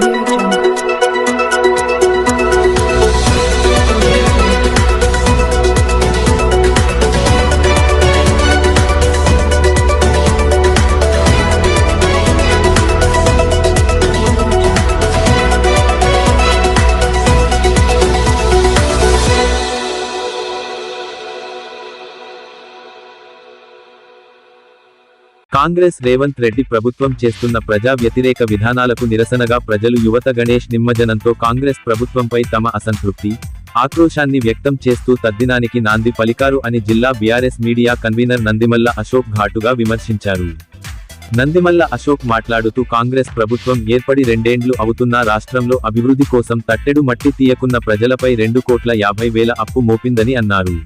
morning. Congress Revanth Reddy ప్రభుత్వం చేస్తున్న ప్రజా వ్యతిరేక విధానాలకు నిరసనగా ప్రజలు యువత గణేష్ నిమ్మజనంతో కాంగ్రెస్ ప్రభుత్వంపై తమ అసంతృప్తి ఆక్రోశాన్ని వ్యక్తం చేస్తూ తద్దినానికి నాంది పలికారు అని జిల్లా BRS media convenor Nandimalla Ashok ఘాటుగా విమర్శించారు. నందిమల్ల అశోక్ మాట్లాడుతూ కాంగ్రెస్ ప్రభుత్వం ఏర్పడి రెండేండ్లు అవుతున్నా రాష్ట్రంలో అభివృద్ధి కోసం తట్టెడు మట్టి తీయకున్న ప్రజలపై రెండు కోట్ల యాభై వేల అప్పు మోపిందని అన్నారు.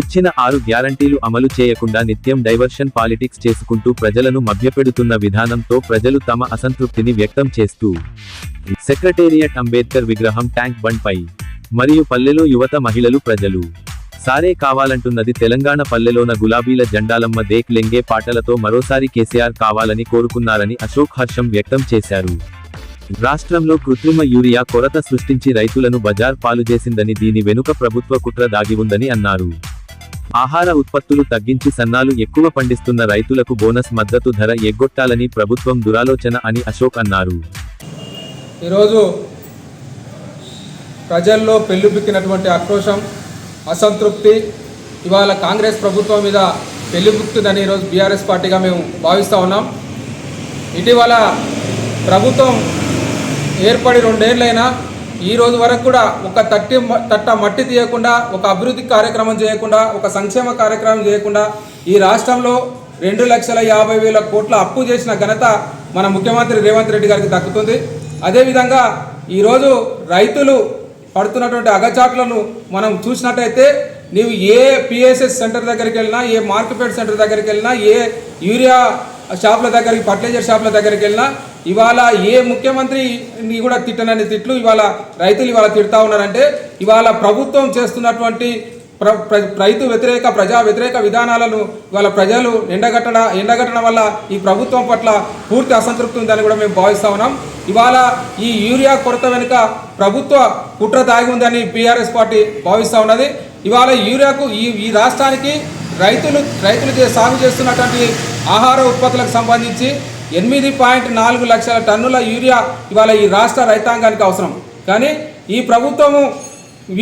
ఇచ్చిన ఆరు గ్యారంటీలు అమలు చేయకుండా నిత్యం డైవర్షన్ పాలిటిక్స్ చేసుకుంటూ ప్రజలను మభ్యపెడుతున్న విధానంతో ప్రజలు తమ అసంతృప్తిని వ్యక్తం చేస్తూ సెక్రటేరియట్ అంబేద్కర్ విగ్రహం ట్యాంక్ బండ్ పై మరియు పల్లెలో యువత మహిళలు ప్రజలు. సారే కావాలంటున్నది తెలంగాణ పల్లెలోన గులాబీల జెండాలమ్మ దేక్ లెంగే పాటలతో మరోసారి కేసీఆర్ కావాలని కోరుకున్నారని అశోక్ హర్షం వ్యక్తం చేశారు. రాష్ట్రంలో కృత్రిమ యూరియా కొరత సృష్టించి రైతులను బజార్ పాలు చేసిందని దీని వెనుక ప్రభుత్వ కుట్ర దాగి ఉందని అన్నారు. ఆహార ఉత్పత్తులు తగ్గించి సన్నాలు ఎక్కువ పండిస్తున్న రైతులకు బోనస్ మద్దతు ధర ఎగ్గొట్టాలని ప్రభుత్వం దురాలోచన అని అశోక్ అన్నారు. ఈరోజు ప్రజల్లో పెళ్ళిబిక్కినటువంటి ఆక్రోశం అసంతృప్తి ఇవాళ కాంగ్రెస్ ప్రభుత్వం మీద పెళ్ళిబుక్తుందని ఈరోజు బీఆర్ఎస్ పార్టీగా మేము భావిస్తూ ఉన్నాం. ఇటీవల ప్రభుత్వం ఏర్పడి రెండేళ్ళైనా ఈ రోజు వరకు కూడా ఒక తట్టి తట్ట మట్టి తీయకుండా ఒక అభివృద్ధి కార్యక్రమం చేయకుండా ఒక సంక్షేమ కార్యక్రమం చేయకుండా ఈ రాష్ట్రంలో రెండు లక్షల యాభై వేల కోట్ల అప్పు చేసిన ఘనత మన ముఖ్యమంత్రి రేవంత్ రెడ్డి గారికి దక్కుతుంది. అదేవిధంగా ఈరోజు రైతులు పడుతున్నటువంటి అగచాట్లను మనం చూసినట్టయితే నీవు ఏ పిఎస్ఎస్ సెంటర్ దగ్గరికి వెళ్ళినా ఏ మార్కెట్ సెంటర్ దగ్గరికి వెళ్ళినా ఏ యూరియా షాపుల దగ్గరికి ఫర్టిలైజర్ షాపుల దగ్గరికి వెళ్ళినా ఇవాళ ఏ ముఖ్యమంత్రిని కూడా తిట్టనని తిట్లు ఇవాళ రైతులు ఇవాళ తిడతా ఉన్నారంటే ఇవాళ ప్రభుత్వం చేస్తున్నటువంటి ప్ర రైతు వ్యతిరేక ప్రజా వ్యతిరేక విధానాలను ఇవాళ ప్రజలు ఎండగట్టడ ఎండగట్టడం వల్ల ఈ ప్రభుత్వం పట్ల పూర్తి అసంతృప్తి ఉందని కూడా మేము భావిస్తా ఉన్నాం. ఇవాళ ఈ యూరియా కొరత వెనుక ప్రభుత్వ కుట్ర దాగి ఉందని బీఆర్ఎస్ పార్టీ భావిస్తూ ఉన్నది. ఇవాళ యూరియాకు ఈ ఈ రాష్ట్రానికి రైతులు రైతులు సాగు చేస్తున్నటువంటి ఆహార ఉత్పత్తులకు సంబంధించి ఎనిమిది పాయింట్ నాలుగు లక్షల టన్నుల యూరియా ఇవాళ ఈ రాష్ట్ర రైతాంగానికి అవసరం. కానీ ఈ ప్రభుత్వము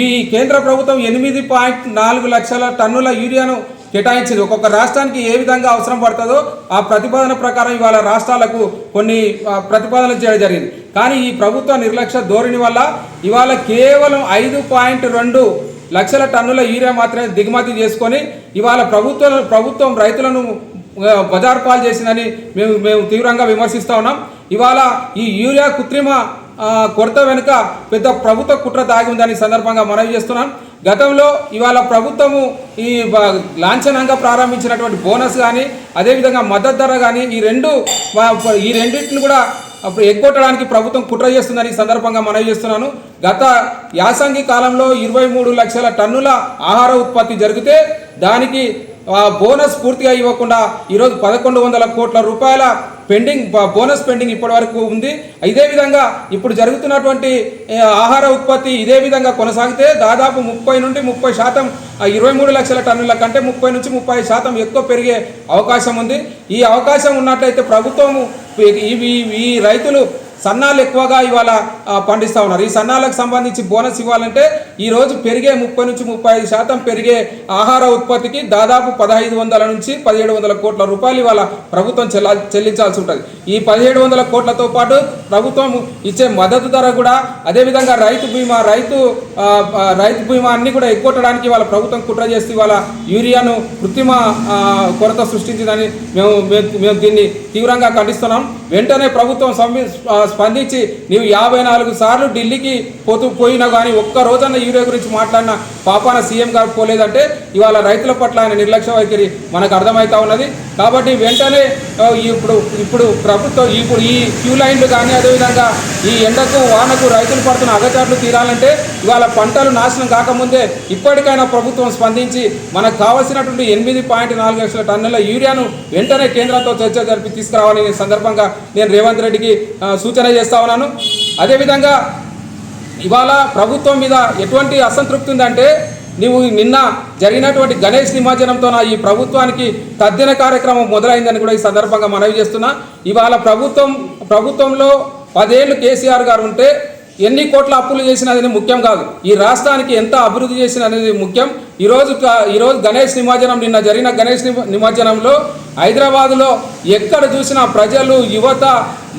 ఈ కేంద్ర ప్రభుత్వం ఎనిమిది పాయింట్ నాలుగు లక్షల టన్నుల యూరియాను కేటాయించింది. ఒక్కొక్క రాష్ట్రానికి ఏ విధంగా అవసరం పడుతుందో ఆ ప్రతిపాదన ప్రకారం ఇవాళ రాష్ట్రాలకు కొన్ని ప్రతిపాదనలు చేయడం జరిగింది. కానీ ఈ ప్రభుత్వ నిర్లక్ష్య ధోరణి వల్ల ఇవాళ కేవలం ఐదు పాయింట్ రెండు లక్షల టన్నుల యూరియా మాత్రమే దిగుమతి చేసుకొని ఇవాళ ప్రభుత్వం ప్రభుత్వం రైతులను బజార్ పాలు చేసిందని మేము మేము తీవ్రంగా విమర్శిస్తూ ఉన్నాం. ఇవాళ ఈ యూరియా కృత్రిమ కొరత వెనుక పెద్ద ప్రభుత్వ కుట్ర దాగి ఉందని సందర్భంగా మనవి చేస్తున్నాం. గతంలో ఇవాళ ప్రభుత్వము ఈ లాంఛనంగా ప్రారంభించినటువంటి బోనస్ కానీ అదేవిధంగా మద్దతు ధర కానీ ఈ రెండు ఈ రెండింటిని కూడా అప్పుడు ఎగ్గొట్టడానికి ప్రభుత్వం కుట్ర చేస్తుందని సందర్భంగా మనవి చేస్తున్నాను. గత యాసంగి కాలంలో ఇరవై మూడు లక్షల టన్నుల ఆహార ఉత్పత్తి జరిగితే దానికి బోనస్ పూర్తిగా ఇవ్వకుండా ఈరోజు పదకొండు వందల కోట్ల రూపాయల పెండింగ్ బోనస్ పెండింగ్ ఇప్పటి వరకు ఉంది. ఇదే విధంగా ఇప్పుడు జరుగుతున్నటువంటి ఆహార ఉత్పత్తి ఇదే విధంగా కొనసాగితే దాదాపు ముప్పై నుండి ముప్పై శాతం ఇరవై మూడు లక్షల టన్నుల కంటే ముప్పై నుంచి ముప్పై శాతం ఎక్కువ పెరిగే అవకాశం ఉంది. ఈ అవకాశం ఉన్నట్లయితే ప్రభుత్వము ఈ రైతులు సన్నాలు ఎక్కువగా ఇవాళ పండిస్తూ పండిస్తా ఉన్నారు. ఈ సన్నాలకు సంబంధించి బోనస్ ఇవ్వాలంటే ఈరోజు పెరిగే ముప్పై నుంచి ముప్పై ఐదు శాతం పెరిగే ఆహార ఉత్పత్తికి దాదాపు పదహైదు వందల నుంచి పదిహేడు వందల కోట్ల రూపాయలు ఇవాళ ప్రభుత్వం చెల్ల చెల్లించాల్సి ఉంటుంది. ఈ పదిహేడు వందల కోట్లతో పాటు ప్రభుత్వం ఇచ్చే మద్దతు ధర కూడా అదేవిధంగా రైతు బీమా రైతు రైతు బీమా అన్ని కూడా ఎగ్గొట్టడానికి ఇవాళ ప్రభుత్వం కుట్ర చేస్తే ఇవాళ యూరియాను కృత్రిమ కొరత సృష్టించిందని మేము మేము- దీన్ని తీవ్రంగా ఖండిస్తున్నాం. వెంటనే ప్రభుత్వం స్పందించి నీవు యాభై నాలుగు సార్లు ఢిల్లీకి పోతూ పోయినా కానీ ఒక్క రోజన్న యూరియా గురించి మాట్లాడిన పాపాన సీఎం గారు పోలేదంటే ఇవాళ రైతుల పట్ల ఆయన నిర్లక్ష్య వైఖరి మనకు అర్థమవుతా ఉన్నది. కాబట్టి వెంటనే ఇప్పుడు ఇప్పుడు ప్రభుత్వం ఇప్పుడు ఈ క్యూ లైన్లు కానీ అదేవిధంగా ఈ ఎండకు వానకు రైతులు పడుతున్న అగచాట్లు తీరాలంటే ఇవాళ పంటలు నాశనం కాకముందే ఇప్పటికైనా ప్రభుత్వం స్పందించి మనకు కావలసినటువంటి ఎనిమిది పాయింట్ నాలుగు లక్షల టన్నుల యూరియాను వెంటనే కేంద్రంతో చర్చ జరిపి తీసుకురావాలని సందర్భంగా నేను రేవంత్ రెడ్డికి సూచన సూచన చేస్తా ఉన్నాను. అదేవిధంగా ఇవాళ ప్రభుత్వం మీద ఎటువంటి అసంతృప్తి ఉందంటే నీవు నిన్న జరిగినటువంటి గణేష్ నిమజ్జనంతో ఈ ప్రభుత్వానికి తద్దిన కార్యక్రమం మొదలైందని కూడా ఈ సందర్భంగా మనవి చేస్తున్నా. ఇవాళ ప్రభుత్వం ప్రభుత్వంలో పదేళ్ళు కేసీఆర్ గారు ఉంటే ఎన్ని కోట్ల అప్పులు చేసిన అనేది ముఖ్యం కాదు. ఈ రాష్ట్రానికి ఎంత అభివృద్ధి చేసిన అనేది ముఖ్యం. ఈరోజు ఈరోజు గణేష్ నిమజ్జనం నిన్న జరిగిన గణేష్ నిమజ్జనంలో హైదరాబాదులో ఎక్కడ చూసినా ప్రజలు యువత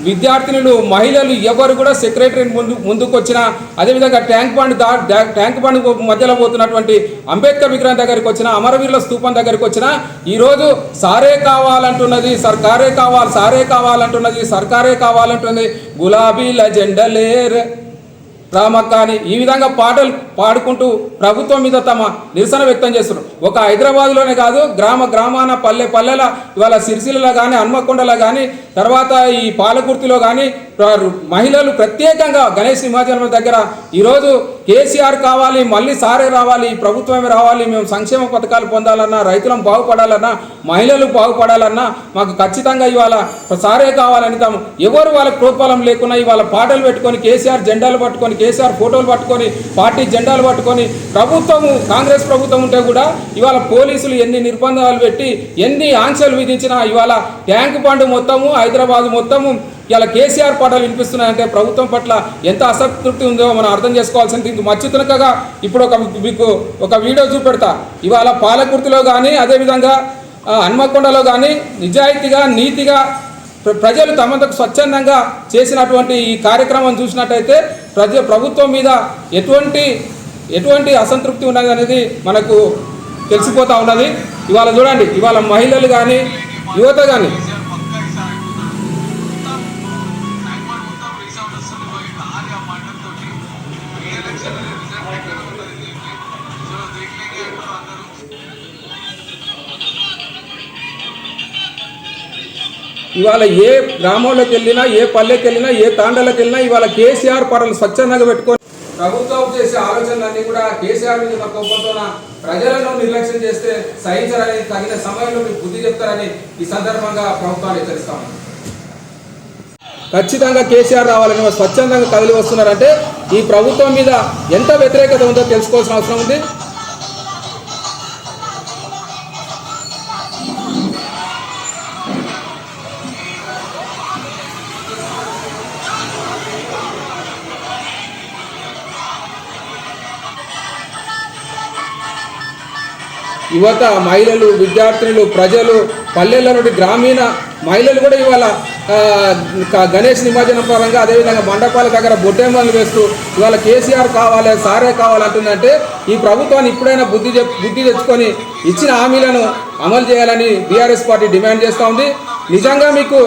విద్యార్థినులు మహిళలు ఎవరు కూడా సెక్రటరీ ముందు ముందుకు వచ్చిన అదేవిధంగా ట్యాంక్ బండ్ దా ట్యాంక్ బండ్ మధ్యలో పోతున్నటువంటి అంబేద్కర్ విగ్రహం దగ్గరికి వచ్చిన అమరవీరుల స్థూపం దగ్గరికి వచ్చిన ఈరోజు సారే కావాలంటున్నది సర్కారే కావాలి సారే కావాలంటున్నది సర్కారే కావాలంటున్నది గులాబీల జెండలేర్. రామక్క అని ఈ విధంగా పాటలు పాడుకుంటూ ప్రభుత్వం మీద తమ నిరసన వ్యక్తం చేస్తున్నారు. ఒక హైదరాబాద్లోనే కాదు గ్రామ గ్రామాన పల్లె పల్లెల ఇవాళ సిరిసిల్లలో కానీ హన్మకొండలో కానీ తర్వాత ఈ పాలకుర్తిలో కానీ మహిళలు ప్రత్యేకంగా గణేష్ నిమజ్జనం దగ్గర ఈరోజు కేసీఆర్ కావాలి మళ్ళీ సారే రావాలి ఈ ప్రభుత్వమే రావాలి మేము సంక్షేమ పథకాలు పొందాలన్నా రైతులం బాగుపడాలన్నా మహిళలు బాగుపడాలన్నా మాకు ఖచ్చితంగా ఇవాళ సారే కావాలని తాము ఎవరు వాళ్ళకి ప్రోత్బలం లేకుండా ఇవాళ పాటలు పెట్టుకొని కేసీఆర్ జెండాలు పట్టుకొని కేసీఆర్ ఫోటోలు పట్టుకొని పార్టీ జెండాలు పట్టుకొని ప్రభుత్వము కాంగ్రెస్ ప్రభుత్వం ఉంటే కూడా ఇవాళ పోలీసులు ఎన్ని నిర్బంధాలు పెట్టి ఎన్ని ఆంక్షలు విధించినా ఇవాళ ట్యాంక్ పండు మొత్తము హైదరాబాద్ మొత్తము ఇలా కేసీఆర్ పాటలు వినిపిస్తున్నాయంటే ప్రభుత్వం పట్ల ఎంత అసంతృప్తి ఉందో మనం అర్థం చేసుకోవాల్సింది ఇంక మచ్చుతునకగా ఇప్పుడు ఒక మీకు ఒక వీడియో చూపెడతా. ఇవాళ పాలకుర్తిలో కానీ అదేవిధంగా ఆ, హన్మకొండలో కానీ నిజాయితీగా నీతిగా ప్ర- ప్రజలు తమంతకు స్వచ్ఛందంగా చేసినటువంటి ఈ కార్యక్రమం చూసినట్టయితే ప్రజ ప్రభుత్వం మీద ఎటువంటి ఎటువంటి అసంతృప్తి ఉన్నది అనేది మనకు తెలిసిపోతా ఉన్నది. ఇవాళ చూడండి ఇవాళ మహిళలు కానీ యువత కానీ ఇవాళ ఏ గ్రామంలోకి వెళ్ళినా ఏ పల్లెకి వెళ్ళినా ఏ తాండలకు వెళ్ళినా ఇవాళ కేసీఆర్ పడలు స్వచ్ఛందంగా పెట్టుకొని ప్రభుత్వం చేసే ఆలోచనలన్నీ కూడా కేసీఆర్ మీద కోపంతోన ప్రజలను నిర్లక్ష్యం చేస్తే సహించరని తగిన సమయంలో మీకు బుద్ధి చెప్తారని ఈ సందర్భంగా ప్రభుత్వాన్ని హెచ్చరిస్తాము ఖచ్చితంగా కేసీఆర్ రావాలని స్వచ్ఛందంగా కదిలి వస్తున్నారంటే ఈ ప్రభుత్వం మీద ఎంత వ్యతిరేకత ఉందో తెలుసుకోవాల్సిన అవసరం ఉంది. యువత మహిళలు విద్యార్థినులు ప్రజలు పల్లెల నుండి గ్రామీణ మహిళలు కూడా ఇవాళ గణేష్ నిమజ్జనం పరంగా అదేవిధంగా మండపాల దగ్గర బొట్టెమ్మలు వేస్తూ ఇవాళ కేసీఆర్ కావాలి సారే కావాలంటుందంటే ఈ ప్రభుత్వాన్ని ఇప్పుడైనా బుద్ధి బుద్ధి తెచ్చుకొని ఇచ్చిన హామీలను అమలు చేయాలని బీఆర్ఎస్ పార్టీ డిమాండ్ చేస్తూ ఉంది. నిజంగా మీకు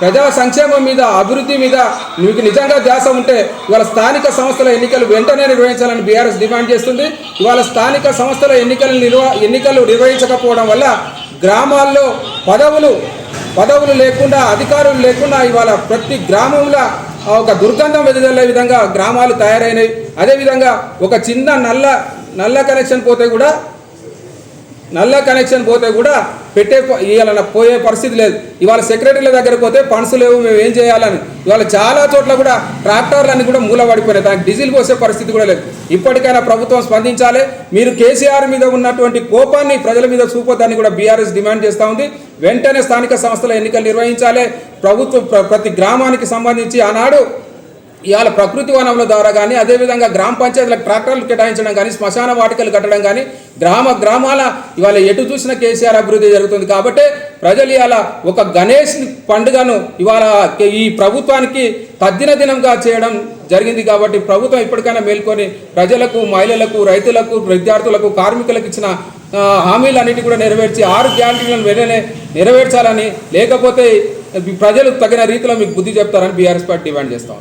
ప్రజా సంక్షేమం మీద అభివృద్ధి మీద మీకు నిజంగా ధ్యాస ఉంటే ఇవాళ స్థానిక సంస్థల ఎన్నికలు వెంటనే నిర్వహించాలని బీఆర్ఎస్ డిమాండ్ చేస్తుంది. ఇవాళ స్థానిక సంస్థల ఎన్నికలు నిర్వ ఎన్నికలు నిర్వహించకపోవడం వల్ల గ్రామాల్లో పదవులు పదవులు లేకుండా అధికారులు లేకుండా ఇవాళ ప్రతి గ్రామంలో ఒక దుర్గంధం వెదజల్లే విధంగా గ్రామాలు తయారైనవి అదేవిధంగా ఒక చిన్న నల్ల నల్ల కనెక్షన్ పోతే కూడా నల్ల కనెక్షన్ పోతే కూడా పెట్టే ఇవాళ పోయే పరిస్థితి లేదు. ఇవాళ సెక్రటరీల దగ్గర పోతే ఫండ్స్ లేవు మేము ఏం చేయాలని. ఇవాళ చాలా చోట్ల కూడా ట్రాక్టర్లన్నీ కూడా మూలపడిపోయినాయి దానికి డీజిల్ పోసే పరిస్థితి కూడా లేదు. ఇప్పటికైనా ప్రభుత్వం స్పందించాలి. మీరు కేసీఆర్ మీద ఉన్నటువంటి కోపాన్ని ప్రజల మీద చూపొద్దని కూడా బీఆర్ఎస్ డిమాండ్ చేస్తూ ఉంది. వెంటనే స్థానిక సంస్థల ఎన్నికలు నిర్వహించాలి. ప్రభుత్వం ప్ర- ప్రతి గ్రామానికి సంబంధించి ఆనాడు ఇవాళ ప్రకృతి వనముల ద్వారా కానీ అదేవిధంగా గ్రామ పంచాయతీలకు ట్రాక్టర్లు కేటాయించడం కానీ శ్మశాన వాటికలు కట్టడం కానీ గ్రామ గ్రామాల ఇవాళ ఎటు చూసిన కేసీఆర్ అభివృద్ధి జరుగుతుంది కాబట్టి ప్రజలు ఇవాళ ఒక గణేష్ పండుగను ఇవాళ ఈ ప్రభుత్వానికి తద్దిన దినంగా చేయడం జరిగింది కాబట్టి ప్రభుత్వం ఇప్పటికైనా మేల్కొని ప్రజలకు మహిళలకు రైతులకు విద్యార్థులకు కార్మికులకు ఇచ్చిన హామీలన్నిటి కూడా నెరవేర్చి ఆరు గ్యారంటీలను వెంటనే నెరవేర్చాలని లేకపోతే ప్రజలు తగిన రీతిలో మీకు బుద్ధి చెప్తారని బీఆర్ఎస్ పార్టీ డిమాండ్ చేస్తా